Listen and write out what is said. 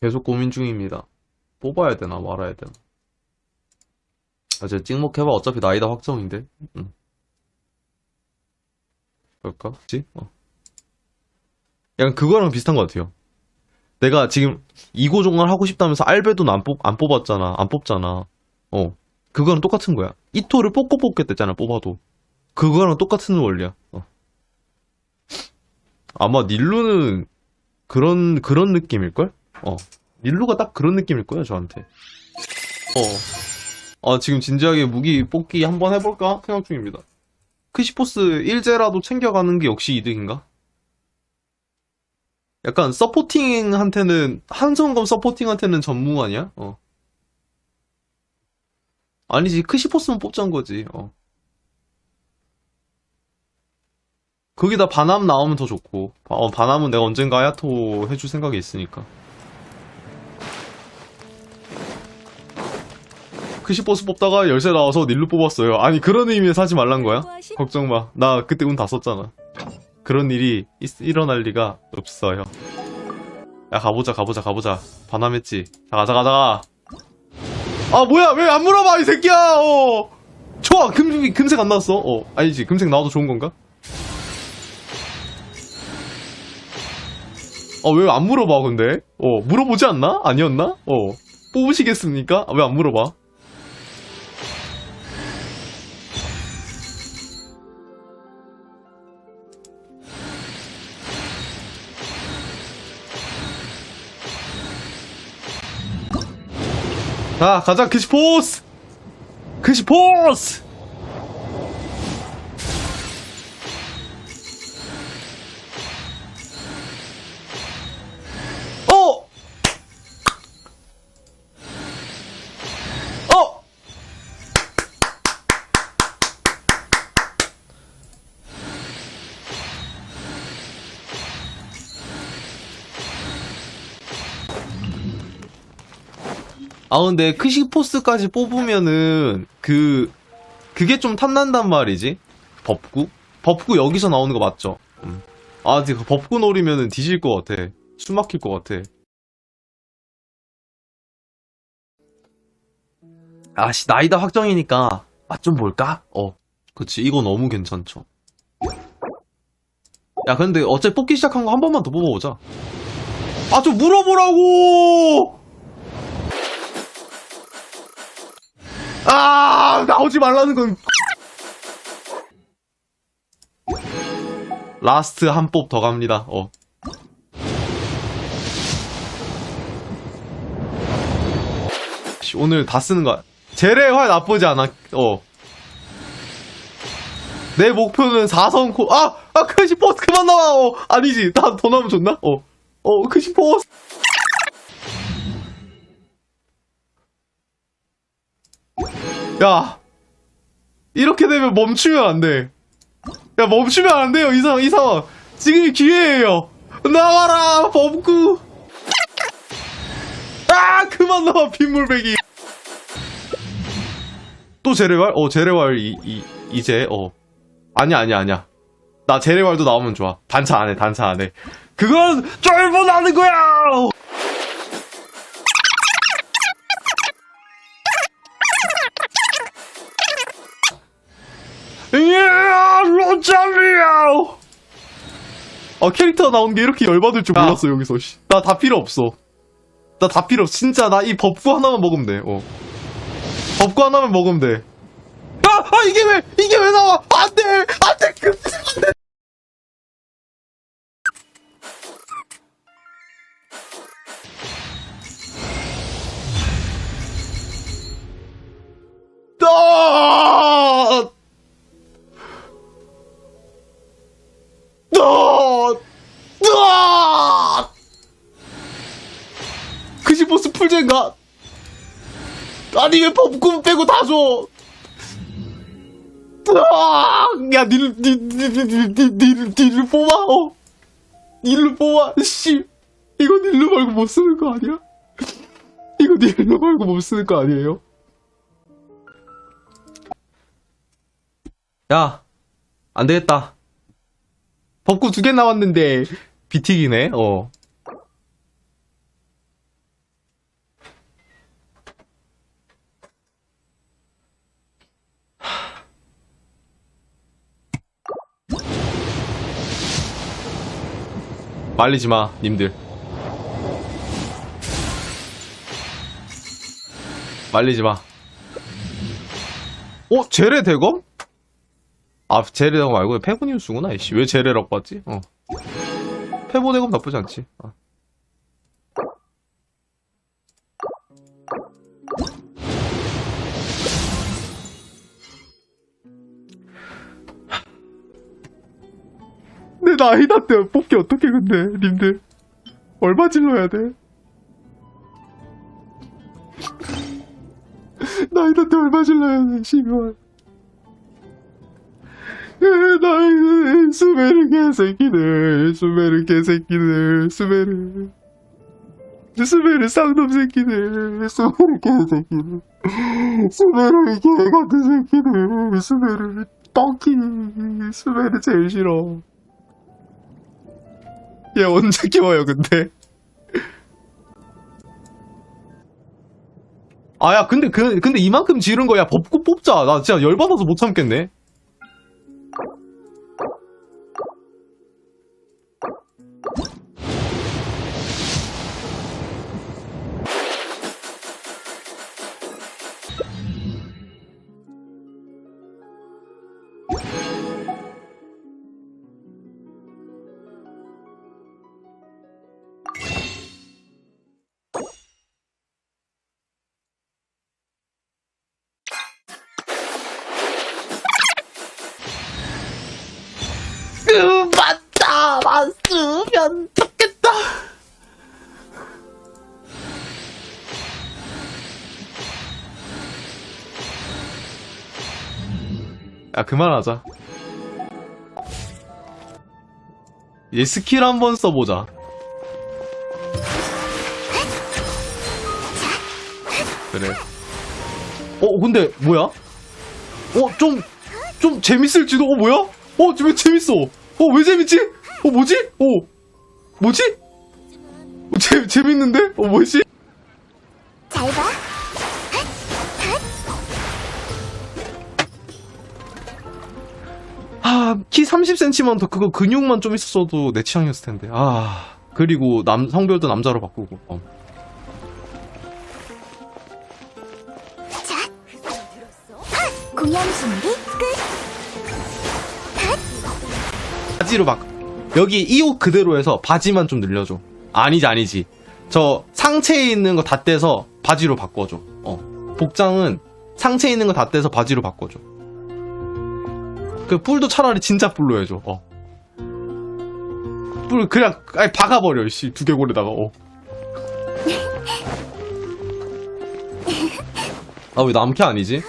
계속 고민 중입니다. 뽑아야 되나 말아야 되나. 아, 제 찍먹해봐. 어차피 나이 다 확정인데. 응. 그럴까? 그치? 어. 약간 그거랑 비슷한 것 같아요. 내가 지금 이고 종을 하고 싶다면서 알베도는 안, 뽑, 안 뽑았잖아. 안 뽑잖아. 어. 그거랑 똑같은 거야. 이토를 뽑고 뽑겠댔잖아. 뽑아도. 그거랑 똑같은 원리야. 어. 아마 닐루는 그런 그런 느낌일걸? 어. 닐루가 딱 그런 느낌일 거야, 저한테. 어. 아, 지금 진지하게 무기 뽑기 한번 해볼까? 생각 중입니다. 크시포스 1제라도 챙겨가는 게 역시 이득인가? 약간 서포팅한테는, 한성검 서포팅한테는 전무 아니야? 어. 아니지, 크시포스만 뽑자는 거지, 어. 거기다 바남 나오면 더 좋고, 어, 바남은 내가 언젠가 하야토 해줄 생각이 있으니까. 크시포스 뽑다가 열쇠 나와서 닐루 뽑았어요. 아니, 그런 의미에서 하지 말란 거야? 걱정 마. 나 그때 운 다 썼잖아. 그런 일이 있- 일어날 리가 없어요. 야, 가보자, 가보자, 가보자. 반함했지. 자, 가자, 가자. 아, 뭐야, 왜 안 물어봐, 이 새끼야, 어. 좋아, 금, 금색 안 나왔어. 어, 아니지, 금색 나와도 좋은 건가? 어, 왜 안 물어봐, 근데? 어, 물어보지 않나? 아니었나? 어, 뽑으시겠습니까? 왜안 물어봐? 자, 가자, 크시포스! 크시포스! 아, 근데 크시포스까지 뽑으면은, 그, 그게 좀 탐난단 말이지? 법구? 법구 여기서 나오는 거 맞죠? 음. 아, 근데 그 법구 노리면은 뒤질 것 같아. 숨 막힐 것 같아. 아씨, 나이다 확정이니까, 맛 좀 볼까? 어. 그치, 이거 너무 괜찮죠. 야, 근데 어차피 뽑기 시작한 거 한 번만 더 뽑아보자. 아, 좀 물어보라고! 아 나오지 말라는 건 라스트 한뽑더 갑니다. 어. 씨, 오늘 다 쓰는 거야. 재래활 나쁘지 않아. 어. 내 목표는 4성 코. 아! 아, 크시포스 그만 나와! 어. 아니지. 나 더 나오면 좋나? 어. 어, 크시포스. 야, 이렇게 되면 멈추면 안 돼. 야, 멈추면 안 돼요, 이 상황, 이 상황. 지금이 기회예요. 나와라, 범구. 아, 그만 나와, 빗물배기. 또 제레왈? 어, 제레왈, 이, 이, 이제, 어. 아니야, 아니야, 아니야. 나 제레왈도 나오면 좋아. 단차 안 해, 단차 안 해. 그건 쫄보 나는 거야! 이야, 로잘리아! 아, 캐릭터 나온 게 이렇게 열받을 줄 야. 몰랐어, 여기서, 씨. 나다 필요 없어. 나 다 필요 없어. 진짜, 나 이 법구 하나만 먹으면 돼, 어. 법구 하나만 먹으면 돼. 아! 아, 이게 왜, 이게 왜 나와! 안 돼! 안 돼! 그, 안 돼! 풀젠가? 아니 왜 법금 빼고 다 줘? 야 니를 니니 니 니 니를 니를 뽑아 어? 니를 뽑아 씨 이거 닐로 말고 못 쓰는 거 아니야? 이거 닐로 말고 못 쓰는 거 아니에요? 야, 안 되겠다. 벚구 두개 나왔는데, 비틱이네, 어. 말리지 마, 님들. 말리지 마. 어, 제레 대검? 아, 제레 대검 말고 페보니우스구나, 이씨. 왜 제레라고 봤지? 어. 페보 대검 나쁘지 않지. 어. 내 나이다 때 뽑기 어떻게 근데 님들? 얼마 질러야 돼? 나이다 때 얼마 질러야 돼 씨발. 나이 수메르 개새끼들 수메르 개새끼들 수메르 수메르 쌍놈 새끼들 수메르 개새끼들 수메르 개같은 새끼들 수메르 떡키 수메르 제일 싫어 얘 언제 키워요, 근데? 아, 야, 근데, 그, 근데 이만큼 지른 거야. 법고 뽑자. 나 진짜 열받아서 못 참겠네. 그만 잡았으면 좋겠다. 야, 그만하자. 얘 스킬 한번 써보자. 그래. 어, 근데, 뭐야? 어, 좀, 좀 재밌을지도, 어, 뭐야? 어, 왜 재밌어? 어, 왜 재밌지? 어, 뭐지? 어, 뭐지? 어, 재, 재밌는데? 어, 뭐지? 잘 봐. 아, 키 30cm만 더 크고 근육만 좀 있었어도 내 취향이었을 텐데. 아, 그리고 남, 성별도 남자로 바꾸고. 어. 자. 공연 준비 끝. 바지로 막, 여기 이 옷 그대로 해서 바지만 좀 늘려줘. 아니지, 아니지. 저 상체에 있는 거 다 떼서 바지로 바꿔줘. 어. 복장은 상체에 있는 거 다 떼서 바지로 바꿔줘. 그 뿔도 차라리 진짜 뿔로 해줘. 어. 뿔 그냥 아니 박아버려. 씨 두개골에다가. 어. 아 왜 남캐 아니지?